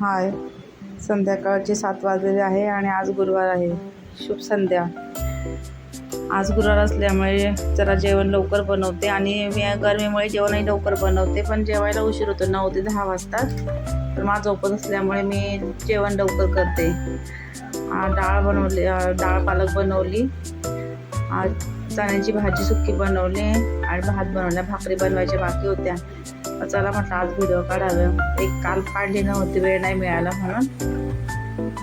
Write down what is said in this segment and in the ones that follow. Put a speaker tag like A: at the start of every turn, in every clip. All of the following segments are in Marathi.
A: हाय. संध्याकाळचे सात वाजलेले आहे आणि आज गुरुवार आहे. शुभ संध्या. आज गुरुवार असल्यामुळे जरा जेवण लवकर बनवते आणि मी गरमीमुळे जेवणही लवकर बनवते पण जेवायला उशीर होतो नऊ ते दहा वाजतात. तर माझं ओपन असल्यामुळे मी जेवण लवकर करते. डाळ बनवली डाळ पालक बनवली. आज चण्याची भाजी सुक्की बनवली आणि भात बनवला भाकरी बनवायच्या बाकी होत्या. चला म्हटलं आज व्हिडिओ काढावं. एक काल काढली नव्हती वेळ नाही मिळाला म्हणून.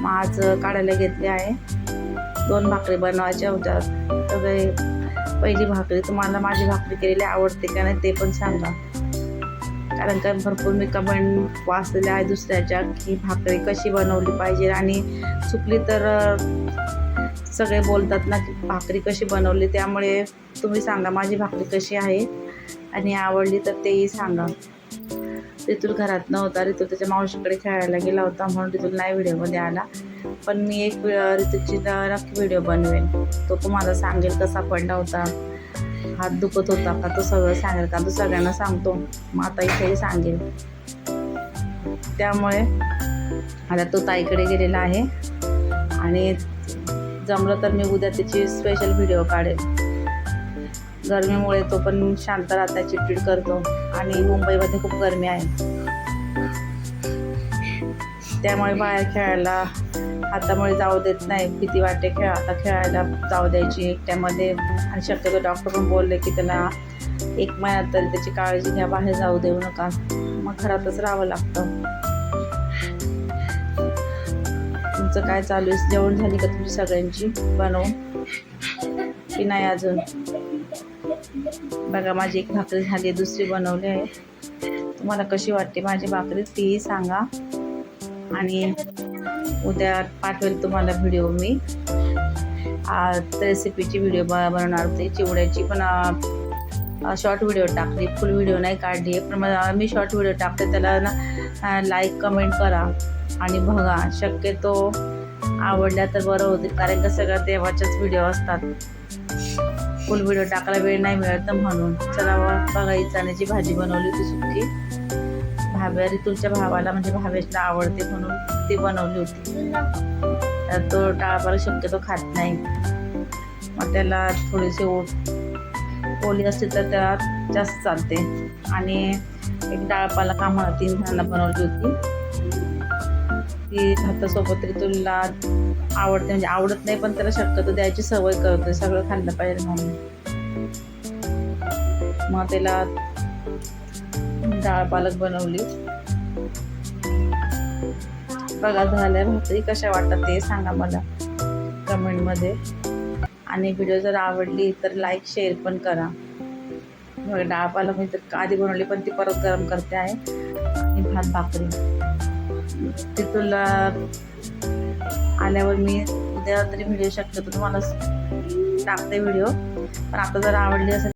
A: मग आज काढायला घेतली आहे. दोन भाकरी बनवायच्या होत्या. सगळे पहिली भाकरी तुम्हाला माझी भाकरी केलेली आवडते का नाही ते पण सांगा. कारण का भरपूर मी कमेंट वाचलेल्या आहे दुसऱ्याच्या की भाकरी कशी बनवली पाहिजे आणि चुकली तर सगळे बोलतात ना की भाकरी कशी बनवली त्यामुळे तुम्ही सांगा माझी भाकरी कशी आहे आणि आवडली तर तेही सांगा. रितुल घरात नव्हता रितुल त्याच्या मावशीकडे खेळायला गेला होता म्हणून रितुल नाही व्हिडिओमध्ये आला. पण मी एक वे- नक्की व्हिडिओ बनवेन. तो तुम्हाला सांगेल कसा पडला होता हात दुखत होता का तो सगळं सांगेल. का तो सगळ्यांना सांगतो मग आता इथेही सांगेल. त्यामुळे आता तो ताईकडे गेलेला आहे. आणि जमलं तर मी उद्या त्याची स्पेशल व्हिडिओ काढेल. गरमीमुळे तो पण शांत राहता चिडचिड करतो. आणि मुंबईमध्ये खूप गरमी आहे. त्यामुळे बाहेर खेळायला हातामुळे जाऊ देत नाही. भीती वाटते खेळ आता खेळायला जाऊ द्यायची एकट्यामध्ये. आणि शक्यतो डॉक्टर पण बोलले की त्याला एक महिन्यात तरी त्याची काळजी घ्या बाहेर जाऊ देऊ नका. मग घरातच राहावं लागतं. तुमचं काय चालू आहे? जेवण झाली का तुझी सगळ्यांची? बनव. की नाही अजून? बघा माझी एक भाकरी झाली दुसरी बनवली आहे. तुम्हाला कशी वाटते माझी भाकरी तीही सांगा. आणि उद्या पाठवेल तुम्हाला व्हिडिओ मी. रेसिपीची व्हिडिओ ब बनवणार होते चिवड्याची. पण शॉर्ट व्हिडिओ टाकली फुल व्हिडिओ नाही काढली. पण मला मी शॉर्ट व्हिडिओ टाकते त्याला ना लाईक कमेंट करा आणि बघा. शक्यतो आवडल्या तर बरं होतील कारण का सगळ्या देवाच्याच व्हिडिओ असतात. फुल व्हिडिओ टाकायला वेळ नाही मिळत म्हणून. चला बघा ही चण्याची भाजी बनवली होती सुकी. भाव्या रितुलच्या भावाला म्हणजे भावेशला आवडते म्हणून ती बनवली होती. तर तो टाळपाला शक्यतो खात नाही. मग त्याला थोडीशी ओट ओली असली तर त्याला जास्त चालते. आणि एक डाळपाला कामाला तीन जणांना बनवली होती. ती भातासोबत तुला आवडते म्हणजे आवडत नाही पण त्याला शक्यतो द्यायची सवय करते सगळं खाल्लं पाहिजे म्हणून. मग त्याला डाळ पालक बनवली. बघा झाल्या. भाकरी कशा वाटतात ते सांगा मला कमेंटमध्ये. आणि व्हिडिओ जर आवडली तर लाईक शेअर पण करा. डाळ पालक मी तर आधी बनवली पण ती परत गरम करते आहे. आणि भात भाकरी. ती तुला आल्यावर मी उद्या तरी व्हिडिओ शक्यतो तुम्हाला टाकते व्हिडिओ पण आता जर आवडली असेल